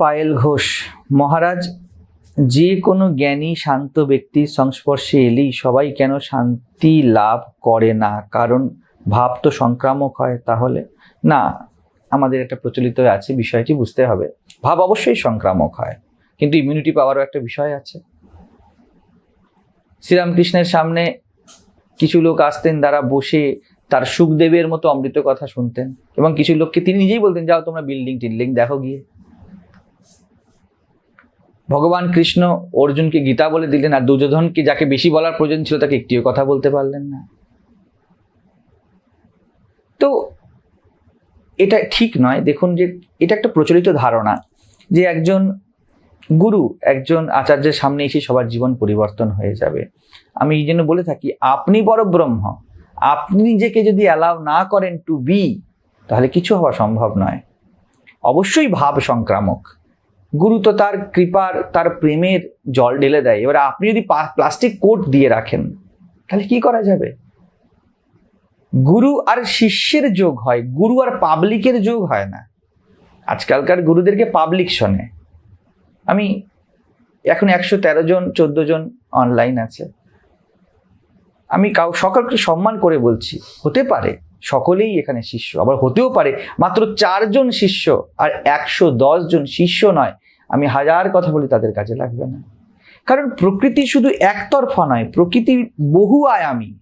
পায়েল ঘোষ। মহারাজ, যে কোনো জ্ঞানী শান্ত ব্যক্তির সংস্পর্শে এলেই সবাই কেন শান্তি লাভ করে না? কারণ ভাব তো সংক্রামক হয় তাহলে? না, আমাদের একটা প্রচলিত আছে, বিষয়টি বুঝতে হবে। ভাব অবশ্যই সংক্রামক হয়, কিন্তু ইমিউনিটি পাওয়ারও একটা বিষয় আছে। শ্রীরামকৃষ্ণের সামনে কিছু লোক আসতেন যারা বসে তার সুখদেবের মতো অমৃত কথা শুনতেন এবং কিছু লোককে তিনি নিজেই বলতেন, যাও তোমরা বিল্ডিং টিল্ডিং দেখো গিয়ে। ভগবান কৃষ্ণ অর্জুনকে গীতা বলে দিলেন, আর দুর্যোধনকে যাকে বেশি বলার প্রয়োজন ছিল তাকে একটিও কথা বলতে পারলেন না। তো এটা ঠিক নয়। দেখুন যে এটা একটা প্রচলিত ধারণা যে একজন গুরু, একজন আচার্যের সামনে এসে সবার জীবন পরিবর্তন হয়ে যাবে। আমি এই জন্য বলে থাকি, আপনি বড় ব্রহ্ম আপনি নিজেকে যদি অ্যালাউ না করেন টু বি তাহলে কিছু হওয়া সম্ভব নয়। অবশ্যই ভাব সংক্রামক। গুরু তো তার কৃপার, তার প্রেমের জল ঢেলে দেয়। এবার আপনি যদি প্লাস্টিক কোট দিয়ে রাখেন, তাহলে কি করা যাবে? গুরু আর শিষ্যের যোগ হয়, গুরু আর পাবলিকের যোগ হয় না। আজকালকার গুরুদেরকে পাবলিক শোনে। আমি এখন একশো তেরো জন, চোদ্দ জন অনলাইন আছে। আমি কাউ, সকলকে সম্মান করে বলছি। হতে পারে সকলেই এখানে শিষ্য, আবার হতেও পারে মাত্র চারজন শিষ্য আর একশো দশ জন শিষ্য নয়। আমি হাজার কথা বলি তাদের কাজে লাগবে না। কারণ প্রকৃতি শুধু একতরফা নয়, প্রকৃতি বহু আয়ামী,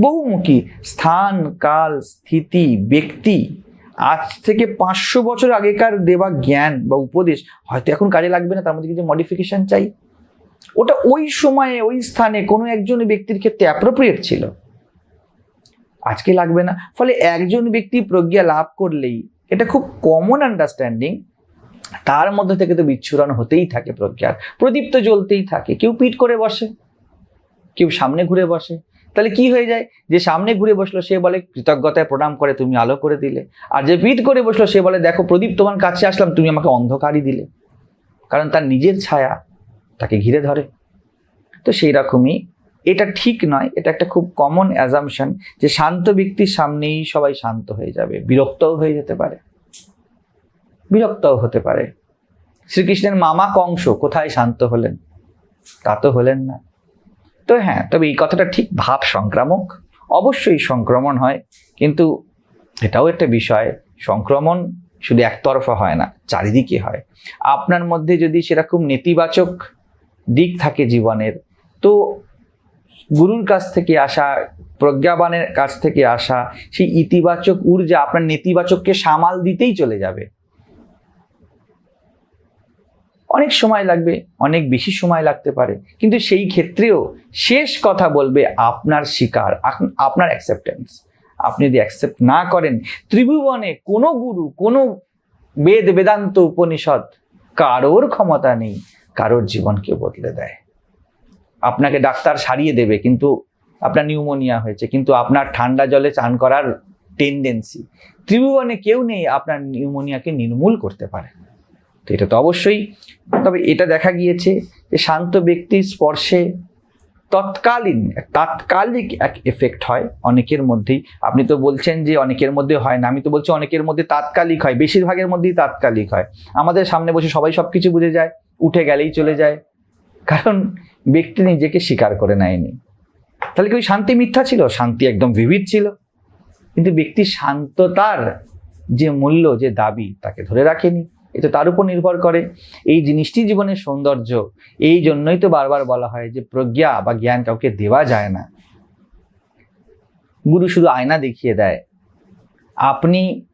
বহুমুখী, স্থান, কাল, স্থিতি, ব্যক্তি। আজ থেকে পাঁচশো বছর আগেকার দেওয়া জ্ঞান বা উপদেশ হয়তো এখন কাজে লাগবে না, তার মধ্যে কিছু মডিফিকেশন চাই। ওটা ওই সময়ে, ওই স্থানে কোনো একজন ব্যক্তির ক্ষেত্রে অ্যাপ্রোপ্রিয়েট ছিল। আজকে লাগবে না। ফলে একজন ব্যক্তি প্রজ্ঞা লাভ করলেই এটা খুব কমন আন্ডারস্ট্যান্ডিং তার মধ্যে থেকে তো বিচ্ছুরণ হতেই থাকে প্রজ্ঞার। প্রদীপ তো জ্বলতেই থাকে। কেউ পিট করে বসে, কেউ সামনে ঘুরে বসে। তাহলে কি হয়ে যায়? যে সামনে ঘুরে বসল, সে বলে, কৃতজ্ঞতায় প্রণাম করে, তুমি আলো করে দিলে। আর যে পিট করে বসল, সে বলে, দেখো প্রদীপ, তোমার কাছে আসলাম, তুমি আমাকে অন্ধকারই দিলে। কারণ তার নিজের ছায়া তাকে ঘিরে ধরে। তো সেই রকমই এটা ঠিক নয়, এটা একটা খুব কমন অ্যাজামশন যে শান্ত ব্যক্তির সামনেই সবাই শান্ত হয়ে যাবে, বিরক্তও হয়ে যেতে পারে, বিরক্তও হতে পারে। শ্রীকৃষ্ণের মামা কংস কোথায় শান্ত হলেন? তা তো হলেন না। তো হ্যাঁ তবে এই কথাটা ঠিক ভাব সংক্রামক, অবশ্যই সংক্রমণ হয়, কিন্তু এটাও একটা বিষয়, সংক্রমণ শুধু একতরফা হয় না, চারিদিকে হয়। আপনার মধ্যে যদি সেরকম নেতিবাচক দিক থাকে জীবনের। তো গুরুর কাছ থেকে আসা, প্রজ্ঞাবানের কাছ থেকে আসা, সেই ইতিবাচক ঊর্জা আপনার নেতিবাচককে সামাল দিতেই চলে যাবে। অনেক সময় লাগবে, অনেক বেশি সময় লাগতে পারে, কিন্তু সেই ক্ষেত্রেও শেষ কথা বলবে আপনার শিকার আপ- আপনার অ্যাকসেপ্টেন্স আপনি যদি অ্যাকসেপ্ট না করেন, ত্রিভুবনে কোনো গুরু, কোনো বেদ, বেদান্ত, উপনিষদ কারোর ক্ষমতা নেই। কারোর জীবনকে বদলে দেয়। আপনাকে ডাক্তার সারিয়ে দেবে, কিন্তু আপনার নিউমোনিয়া হয়েছে, কিন্তু আপনার ঠান্ডা জলে চান করার টেন্ডেন্সি ত্রিভুবনে কেউ নেই আপনার নিউমোনিয়াকে নির্মূল করতে পারে। তো এটা তো অবশ্যই। তবে এটা দেখা গিয়েছে যে শান্ত ব্যক্তির স্পর্শে তৎকালীন, তাৎকালিক এক এফেক্ট হয় অনেকের মধ্যেই। আপনি তো বলছেন যে অনেকের মধ্যে হয় না, আমি তো বলছি অনেকের মধ্যে তাৎকালিক হয়, বেশিরভাগের মধ্যেই তাৎকালিক হয়। আমাদের সামনে বসে সবাই সব কিছু বুঝে যায়। উঠে গেলেই চলে যায়। কারণ ব্যক্তি নিজেকে স্বীকার করে নেয়নি। তাহলে কি ওই শান্তি মিথ্যা ছিল? শান্তি একদম বিবিধ ছিল। কিন্তু ব্যক্তি শান্ততার যে মূল্য, যে দাবি, তাকে ধরে রাখেনি। এ তো তার উপর নির্ভর করে। এই জিনিসটি জীবনের সৌন্দর্য, এই জন্যই তো বারবার বলা হয় যে প্রজ্ঞা বা জ্ঞান কাউকে দেওয়া যায় না। গুরু শুধু আয়না দেখিয়ে দেয়। আপনি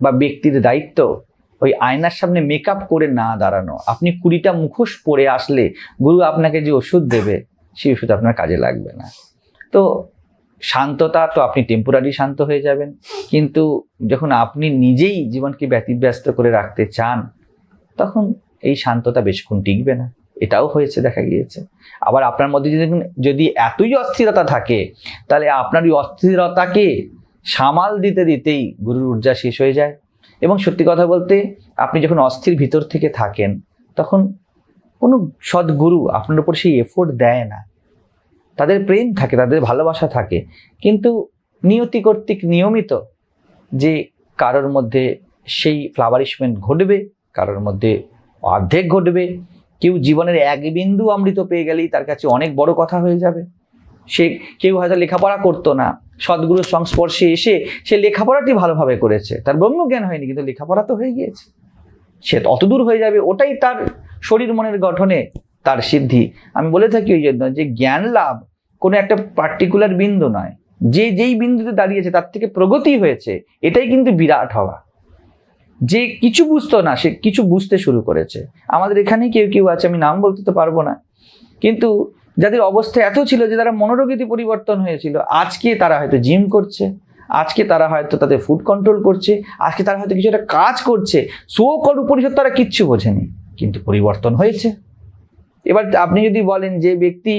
বা ব্যক্তির দায়িত্ব ওই আয়নার সামনে মেকআপ করে না দাঁড়ানো। আপনি কুড়িটা মুখোশ পরে আসলে গুরু আপনাকে যে ওষুধ দেবে, সেই ওষুধ আপনার কাজে লাগবে না। তো শান্ততা তো আপনি টেম্পোরারি শান্ত হয়ে যাবেন। কিন্তু যখন আপনি নিজেই জীবনকে ব্যতিব্যস্ত করে রাখতে চান, তখন এই শান্ততা বেশিক্ষণ টিকবে না। এটাও হয়েছে, দেখা গিয়েছে। আবার আপনার মধ্যে যদি যদি এতই অস্থিরতা থাকে, তাহলে আপনার ওই অস্থিরতাকে সামাল দিতে দিতেই গুরুর ঊর্জা শেষ হয়ে যায়। এবং সত্যি কথা বলতে, আপনি যখন অস্থির ভিতর থেকে থাকেন, তখন কোনো সদ্গুরু আপনার উপর সেই এফোর্ট দেয় না। তাদের প্রেম থাকে, তাদের ভালোবাসা থাকে। কিন্তু নিয়তি কর্তৃক নিয়মিত যে কারোর মধ্যে সেই ফ্লাওয়ারিশমেন্ট ঘটবে, কারোর মধ্যে অর্ধেক ঘটবে, কেউ জীবনের এক বিন্দু অমৃত পেয়ে গেলেই তার কাছে অনেক বড় কথা হয়ে যাবে। সে, কেউ হয়তো লেখাপড়া করতো না সদ্গুরুর সংস্পর্শে এসে সে লেখাপড়াটি ভালোভাবে করেছে। তার ব্রহ্মজ্ঞান হয়নি, কিন্তু লেখাপড়া তো হয়ে গিয়েছে। সে অতদূর হয়ে যাবে, ওটাই তার শরীর মনের গঠনে তার সিদ্ধি। আমি বলে থাকি ওই জন্য যে জ্ঞান লাভ কোনো একটা পার্টিকুলার বিন্দু নয়। যে যেই বিন্দুতে দাঁড়িয়েছে, তার থেকে প্রগতি হয়েছে, এটাই কিন্তু বিরাট হওয়া। যে কিছু বুঝতো না, সে কিছু বুঝতে শুরু করেছে। আমাদের এখানেই কেউ কেউ আছে, আমি নাম বলতে তো পারব না। কিন্তু যাদের অবস্থা এত ছিল যে তারা মনোরোগীতে পরিবর্তন হয়েছিল, আজকে তারা হয়তো জিম করছে, আজকে তারা হয়তো তাদের ফুড কন্ট্রোল করছে, আজকে তারা হয়তো কিছু একটা কাজ করছে সো কর উপরিষদ তারা কিচ্ছু বোঝেনি, কিন্তু পরিবর্তন হয়েছে। এবার আপনি যদি বলেন যে ব্যক্তি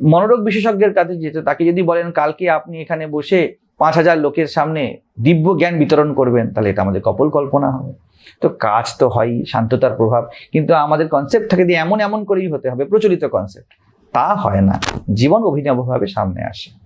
মনোরোগ বিশেষজ্ঞের কাছে যেত, তাকে যদি বলেন কালকে আপনি এখানে বসে পাঁচ হাজার লোকের সামনে দিব্য জ্ঞান বিতরণ করবেন, তাহলে এটা আমাদের কপল কল্পনা হবে। তো কাজ তো হয়ই শান্ততার প্রভাব। কিন্তু আমাদের কনসেপ্ট থাকে দিয়ে এমন এমন করেই হতে হবে, প্রচলিত কনসেপ্ট তা হয় না। জীবন অভিনবভাবে সামনে আসে।